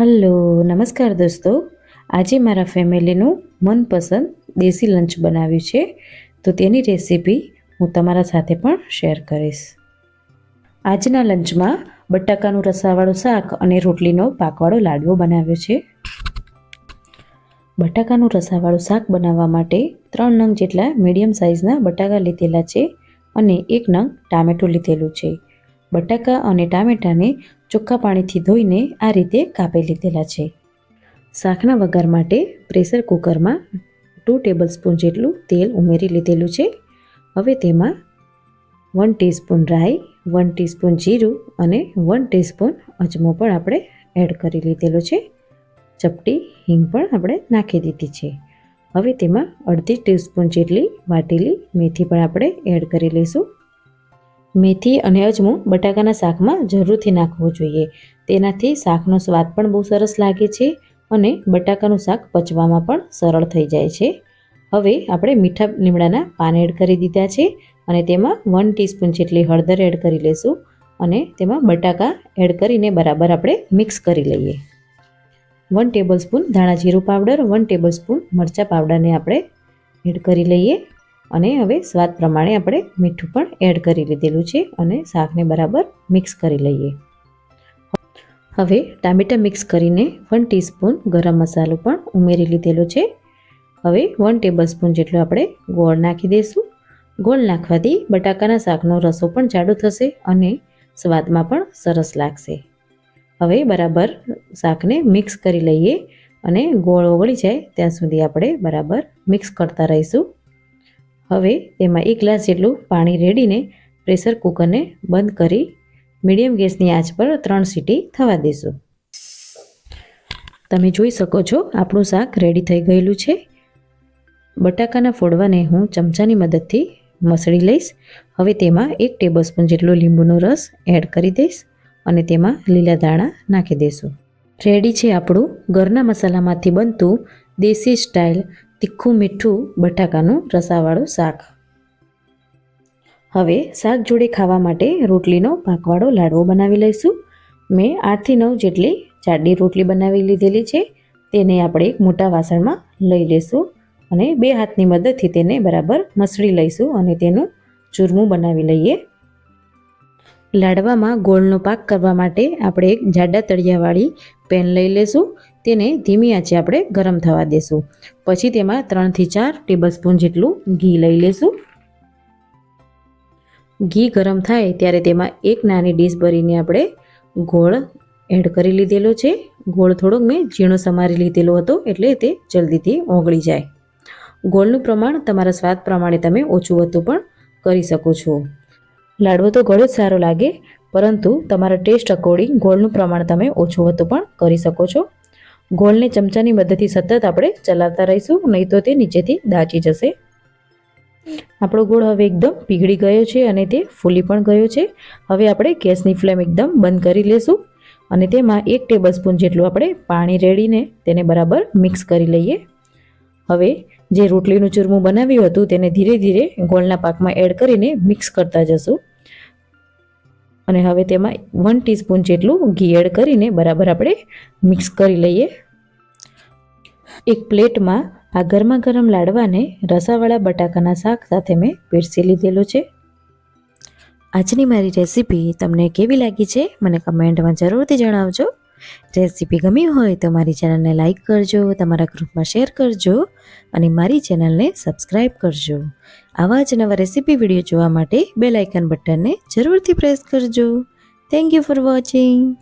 Hello, નમસ્કાર દોસ્તો. આજે મારા ફેમિલીનું મનપસંદ દેશી લંચ બનાવ્યું છે. તો તેની રેસીપી હું તમારા સાથે પણ શેર કરીશ. આજના લંચમાં બટાકાનું રસાવાળું શાક અને રોટલીનો પાકવાળો લાડવો બનાવ્યો છે. બટાકાનું રસાવાળું શાક બનાવવા માટે ત્રણ નંગ જેટલા મીડિયમ સાઇઝના બટાકા લીધેલા છે અને એક નંગ ટામેટું લીધેલું છે. બટાકા અને ટામેટાને ચોખ્ખા પાણીથી ધોઈને આ રીતે કાપી લીધેલા છે. શાકના વઘાર માટે પ્રેશર કુકરમાં ટુ ટેબલ સ્પૂન જેટલું તેલ ઉમેરી લીધેલું છે. હવે તેમાં વન ટીસ્પૂન રાઈ વન ટીસ્પૂન જીરું અને વન ટીસ્પૂન અજમો પણ આપણે એડ કરી લીધેલો છે. ચપટી, હિંગ પણ આપણે નાખી દીધી છે. હવે તેમાં અડધી ટીસ્પૂન જેટલી વાટેલી મેથી પણ આપણે એડ કરી લઈશું. મેથી અને અજમો બટાકાના શાકમાં જરૂરથી નાખવું જોઈએ. તેનાથી શાકનો સ્વાદ પણ બહુ સરસ લાગે છે અને બટાકાનું શાક પચવામાં પણ સરળ થઈ જાય છે. હવે આપણે મીઠા લીમડાના પાન એડ કરી દીધા છે અને તેમાં વન ટીસ્પૂન જેટલી હળદર એડ કરી લઈશું અને તેમાં બટાકા એડ કરીને બરાબર આપણે મિક્સ કરી લઈએ. વન ટેબલ સ્પૂન ધાણા જીરું પાવડર વન ટેબલ સ્પૂન મરચાં પાવડરને આપણે એડ કરી લઈએ. અને હવે સ્વાદ પ્રમાણે આપણે મીઠું પણ એડ કરી લીધેલું છે અને શાકને બરાબર મિક્સ કરી લઈએ. હવે ટામેટાં મિક્સ કરીને વન ટીસ્પૂન ગરમ મસાલો પણ ઉમેરી લીધેલો છે. હવે વન ટેબલ સ્પૂન જેટલો આપણે ગોળ નાખી દઈશું. ગોળ નાખવાથી બટાકાના શાકનો રસો પણ જાડો થશે અને સ્વાદમાં પણ સરસ લાગશે. હવે બરાબર શાકને મિક્સ કરી લઈએ અને ગોળ ઓગળી જાય ત્યાં સુધી આપણે બરાબર મિક્સ કરતા રહીશું. હવે તેમાં એક ગ્લાસ જેટલું પાણી રેડીને પ્રેશર કુકરને બંધ કરી મીડિયમ ગેસની આંચ પર ત્રણ સીટી થવા દેશું. તમે જોઈ શકો છો, આપણું શાક રેડી થઈ ગયેલું છે. બટાકાના ફોડવાને હું ચમચાની મદદથી મસળી લઈશ. હવે તેમાં એક ટેબલસ્પૂન જેટલો લીંબુનો રસ એડ કરી દઈશ અને તેમાં લીલા દાણા નાખી દઈશું. રેડી છે આપણું ઘરના મસાલામાંથી બનતું દેશી સ્ટાઇલ તીખું મીઠું બટાકાનું રસાવાળું શાક. હવે શાક જોડે ખાવા માટે રોટલીનો પાકવાળો લાડવો બનાવી લઈશું. મેં આઠથી નવ જેટલી જાડી રોટલી બનાવી લીધેલી છે, તેને આપણે એક મોટા વાસણમાં લઈ લઈશું અને બે હાથની મદદથી તેને બરાબર મસળી લઈશું અને તેનું ચૂરમું બનાવી લઈએ. લાડવામાં ગોળનો પાક કરવા માટે આપણે એક જાડા તળિયાવાળી પેન લઈ લઈશું તેને ધીમી આંચે આપણે ગરમ થવા દેશું. પછી તેમાં ત્રણથી ચાર ટેબલ સ્પૂન જેટલું ઘી લઈ લઈશું ઘી ગરમ થાય ત્યારે તેમાં એક નાની ડીશ ભરીને આપણે ગોળ એડ કરી લીધેલો છે. ગોળ થોડોક મેં ઝીણો સમારી લીધેલો હતો એટલે તે જલ્દીથી ઓગળી જાય. ગોળનું પ્રમાણ તમારા સ્વાદ પ્રમાણે તમે ઓછું વધતું પણ કરી શકો છો. લાડવો તો ઘણો જ સારો લાગે, પરંતુ તમારા ટેસ્ટ અકોર્ડિંગ ગોળનું પ્રમાણ તમે ઓછું વધતું પણ કરી શકો છો. ગોળને ચમચાની મદદથી સતત આપણે ચલાવતા રહીશું, નહીં તો તે નીચેથી દાચી જશે. આપણો ગોળ હવે એકદમ પીગળી ગયો છે અને તે ફૂલી પણ ગયો છે. હવે આપણે ગેસની ફ્લેમ એકદમ બંધ કરી લેશું અને તેમાં એક ટેબલ સ્પૂન જેટલું આપણે પાણી રેડીને તેને બરાબર મિક્સ કરી લઈએ. હવે જે રોટલીનું ચૂરમું બનાવ્યું હતું તેને ધીરે ધીરે ગોળના પાકમાં એડ કરીને મિક્સ કરતા જશું. અને હવે તેમાં વન ટીસ્પૂન જેટલું ઘી એડ કરીને બરાબર આપણે મિક્સ કરી લઈએ. એક પ્લેટમાં આ ગરમા ગરમ લાડવાને રસાવાળા બટાકાના શાક સાથે મેં પીરસી લીધેલો છે. આજની મારી રેસીપી તમને કેવી લાગી છે, મને કમેન્ટમાં જરૂરથી જણાવજો. રેસીપી ગમી હોય તો મારી ચેનલને લાઇક કરજો, તમારા ગ્રુપમાં શેર કરજો અને મારી ચેનલને સબસ્ક્રાઈબ કરજો. આવા જ નવા રેસીપી વીડિયો જોવા માટે બેલ આઇકન બટનને જરૂરથી પ્રેસ કરજો. Thank you for watching